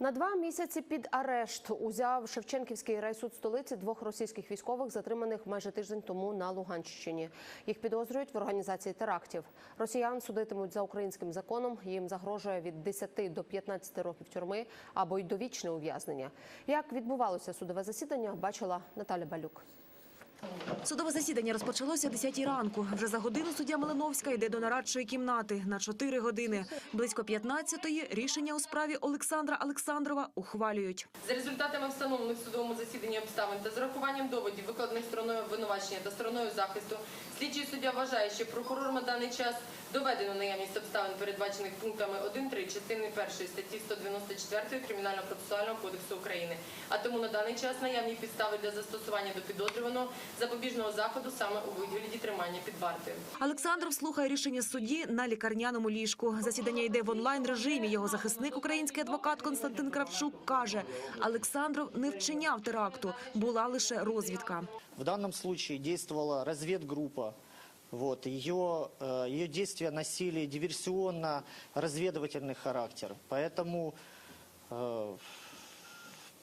На два місяці під арешт узяв Шевченківський райсуд столиці двох російських військових, затриманих майже тиждень тому на Луганщині. Їх підозрюють в організації терактів. Росіян судитимуть за українським законом. Їм загрожує від 10 до 15 років тюрми або й довічне ув'язнення. Як відбувалося судове засідання, бачила Наталя Балюк. Судове засідання розпочалося о 10 ранку. Вже за годину суддя Малиновська йде до нарадчої кімнати на 4 години. Близько 15-ї рішення у справі Олександра Олександрова ухвалюють. За результатами встановлених судовому засіданні обставин та з урахуванням доводів, викладених стороною обвинувачення та стороною захисту, слідчий суддя вважає, що прокурор на даний час доведено наявність обставин, передбачених пунктами 1.3 частини 1 статті 194 Кримінально-процесуального кодексу України. А тому на даний час наявні підстави для застосування до підозрюваного запобіжного заходу саме у вигляді тримання під вартою. Олександров слухає рішення судді на лікарняному ліжку. Засідання йде в онлайн-режимі. Його захисник, український адвокат Константин Кравчук, каже, Олександров не вчиняв теракту, була лише розвідка. В данном случае действовала разведгруппа. Вот, ее, э, ее действия носили диверсионно-разведывательный характер. Поэтому, э,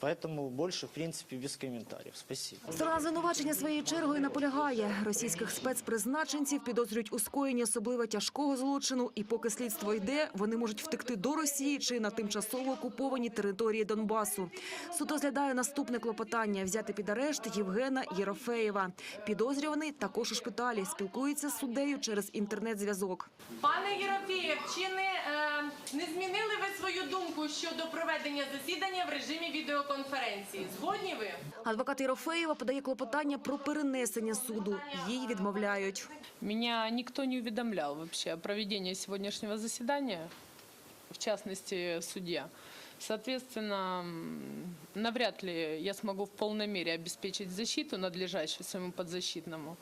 поэтому больше, в принципе, без комментариев. Спасибо. Сторона звинувачення своєю чергою наполягає. Російських спецпризначенців підозрюють у скоєнні особливо тяжкого злочину. І поки слідство йде, вони можуть втекти до Росії чи на тимчасово окуповані території Донбасу. Суд розглядає наступне клопотання – взяти під арешт Євгена Єрофеєва. Підозрюваний також у шпиталі. Спілкується з суддею через інтернет-зв'язок. Пане Єрофієв, чи не, е, не змінили ви свою думку щодо проведення засідання в режимі відеоконференції? Згодні ви? Адвокат Єрофеєва подає клопотання про перенесення суду. Їй відмовляють. Мене ніхто не повідомляв вообще проведення сьогоднішнього засідання, в частності судья. Соответственно, навряд ли я смогу в полной мере обеспечить защиту надлежащую своему подзащитному.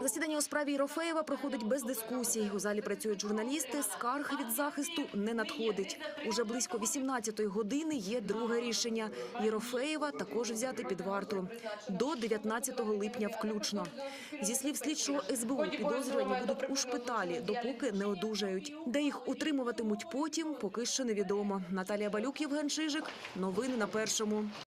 Засідання у справі Єрофеєва проходить без дискусій. У залі працюють журналісти. Скарг від захисту не надходить. Уже близько 18-ї години є друге рішення. Єрофеєва також взяти під варту. До 19 липня включно. Зі слів слідчого СБУ, підозрювані будуть у шпиталі, допоки не одужають. Де їх утримуватимуть потім, поки що невідомо. Наталія Балюк, Євген Шижик. Новини на Першому.